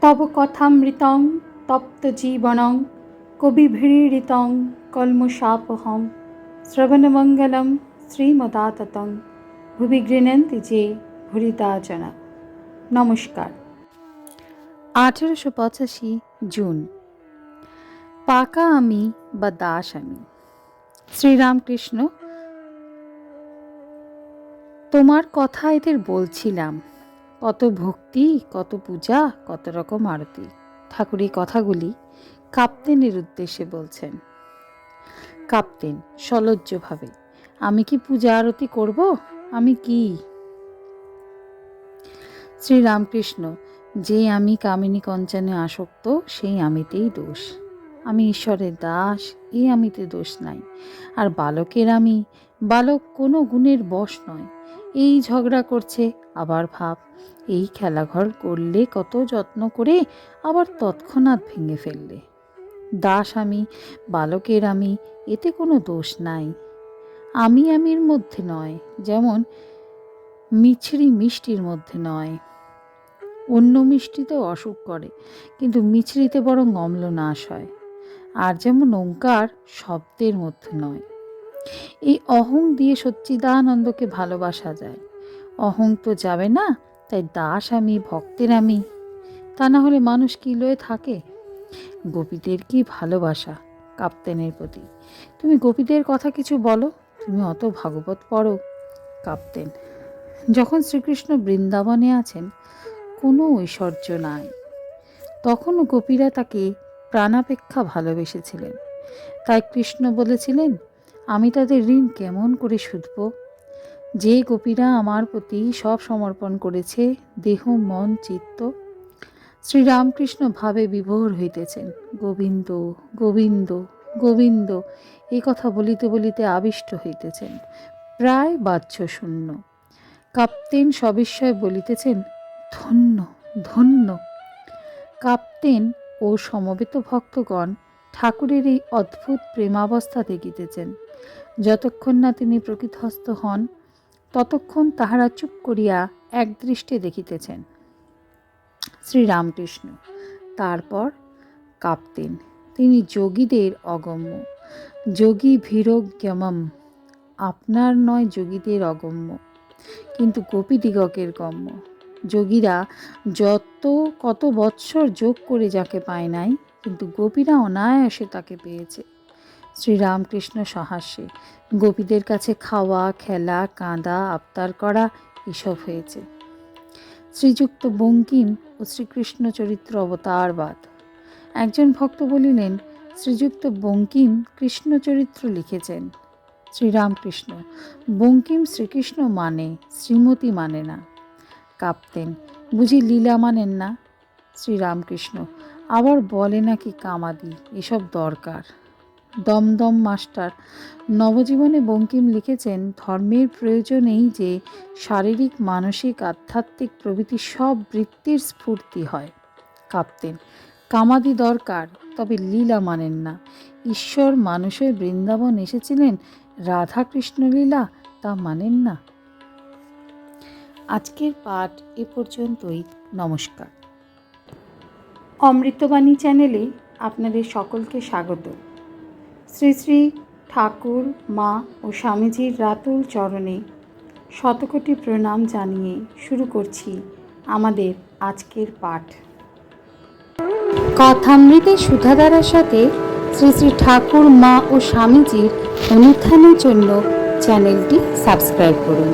তব কথামৃতং, তপ্ত জীবনং, কবিভিড়িতং কলমশাপহম শ্রবণমঙ্গলম শ্রীমদাততং। ভুবি গৃণন্তি যে ভুরিদাজনা নমস্কার। আঠেরোশো পঁচাশি জুন। পাকা আমি বা দাস আমি। শ্রীরামকৃষ্ণ, তোমার কথা এদের বলছিলাম। কত ভক্তি, কত পূজা, কত রকম আরতি। ঠাকুর এই কথাগুলি কাপ্তেনের উদ্দেশ্যে বলছেন। কাপ্তেন, সলজ্জভাবে, আমি কি পূজা আরতি করব? আমি কি? শ্রীরামকৃষ্ণ, যে আমি কামিনী কঞ্চনে আসক্ত, সেই আমিতেই দোষ। আমি ঈশ্বরের দাস এই আমিতে দোষ নাই। আর বালকের আমি বালক কোনো গুণের বশ নয়। এই ঝগড়া করছে, আবার ভাব। এই খেলাঘর করলে কত যত্ন করে আবার তৎক্ষণাৎ ভেঙে ফেললে। দাস আমি, বালকের আমি, এতে কোনো দোষ নাই। আমি আমির মধ্যে নয়, যেমন মিছরি মিষ্টির মধ্যে নয়। অন্য মিষ্টিতে অসুখ করে, কিন্তু মিছরিতে বরং অম্ল নাশ হয়। আর যেমন ওঙ্কার, শব্দের মধ্যে নয়। এই অহং দিয়ে সচ্চিদানন্দকে ভালোবাসা যায়। অহং তো যাবে না, তাই দাস আমি, ভক্তের আমি। তা না হলে মানুষ কি লয়ে থাকে? গোপীদের কি ভালোবাসা কাপ্তেনের প্রতি? তুমি গোপীদের কথা কিছু বলো, তুমি অত ভাগবত পড়ো কাপ্তেন। যখন শ্রীকৃষ্ণ বৃন্দাবনে আছেন, কোনো ঐশ্বর্য নাই। তখনও গোপীরা তাকে প্রাণাপেক্ষা ভালোবেসেছিলেন। তাই কৃষ্ণ বলেছিলেন আমি তাদের ঋণ কেমন করে শুধব? যে গোপীরা আমার প্রতি সব সমর্পণ করেছে, দেহ, মন, চিত্ত, শ্রীরামকৃষ্ণ ভাবে বিভোর হইতেছেন। গোবিন্দ গোবিন্দ গোবিন্দ এই কথা বলিতে বলিতে আবিষ্ট হইতেছেন। প্রায় বাহ্য শূন্য। কাপ্তেন সবিস্ময় বলিতেছেন, ধন্য ধন্য। কাপ্তেন ও সমবেত ভক্তগণ ঠাকুরের এই অদ্ভুত প্রেমাবস্থা দেখিতেছেন। যতক্ষণ না তিনি প্রকৃতহস্ত হন, ততক্ষণ তাহারা চুপ করিয়া একদৃষ্টে দেখিতেছেন শ্রীরামকৃষ্ণ। তারপর কাঁপতেন। তিনি যোগীদের অগম্য। যোগী ভীরজ্ঞমম। আপনার নয় যোগীদের অগম্য, কিন্তু গোপীদিগকের গম্য। যোগীরা যত কত বৎসর যোগ করে যাকে পায় নাই, কিন্তু গোপীরা অনায়াসে তাকে পেয়েছে। শ্রীরামকৃষ্ণ সহাস্যে। গোপীদের কাছে খাওয়া, খেলা, কাঁদা, আবতার করা এসব হয়েছে। শ্রীযুক্ত বঙ্কিম ও শ্রীকৃষ্ণ চরিত্র অবতারবাদ। একজন ভক্ত বলিলেন, শ্রীযুক্ত বঙ্কিম কৃষ্ণ চরিত্র লিখেছেন শ্রীরামকৃষ্ণ। বঙ্কিম শ্রীকৃষ্ণ মানে শ্রীমতী মানে না। কাঁপতেন, বুঝি লীলা মানেন না? শ্রীরামকৃষ্ণ, আবার বলে নাকি কামাদি, এসব দরকার। দমদম মাস্টার। নবজীবনে বঙ্কিম লিখেছেন, ধর্মের প্রয়োজনেই যে শারীরিক, মানসিক, আধ্যাত্মিক প্রভৃতি সব বৃত্তির স্ফূর্তি হয়। কাঁপতেন, কামাদি দরকার, তবে লীলা মানেন না। ঈশ্বর মানুষের বৃন্দাবন এসেছিলেন, রাধাকৃষ্ণ লীলা তা মানেন না। আজকের পাঠ এ পর্যন্তই। নমস্কার। অমৃতবাণী চ্যানেলে আপনাদের সকলকে স্বাগত। শ্রী শ্রী ঠাকুর, মা ও স্বামীজির রাতুল চরণে শতকোটি প্রণাম জানিয়ে শুরু করছি আমাদের আজকের পাঠ। কথামৃতে সুধাধারার সাথে শ্রী শ্রী ঠাকুর, মা ও স্বামীজির অনুত্থানের জন্য চ্যানেলটি সাবস্ক্রাইব করুন।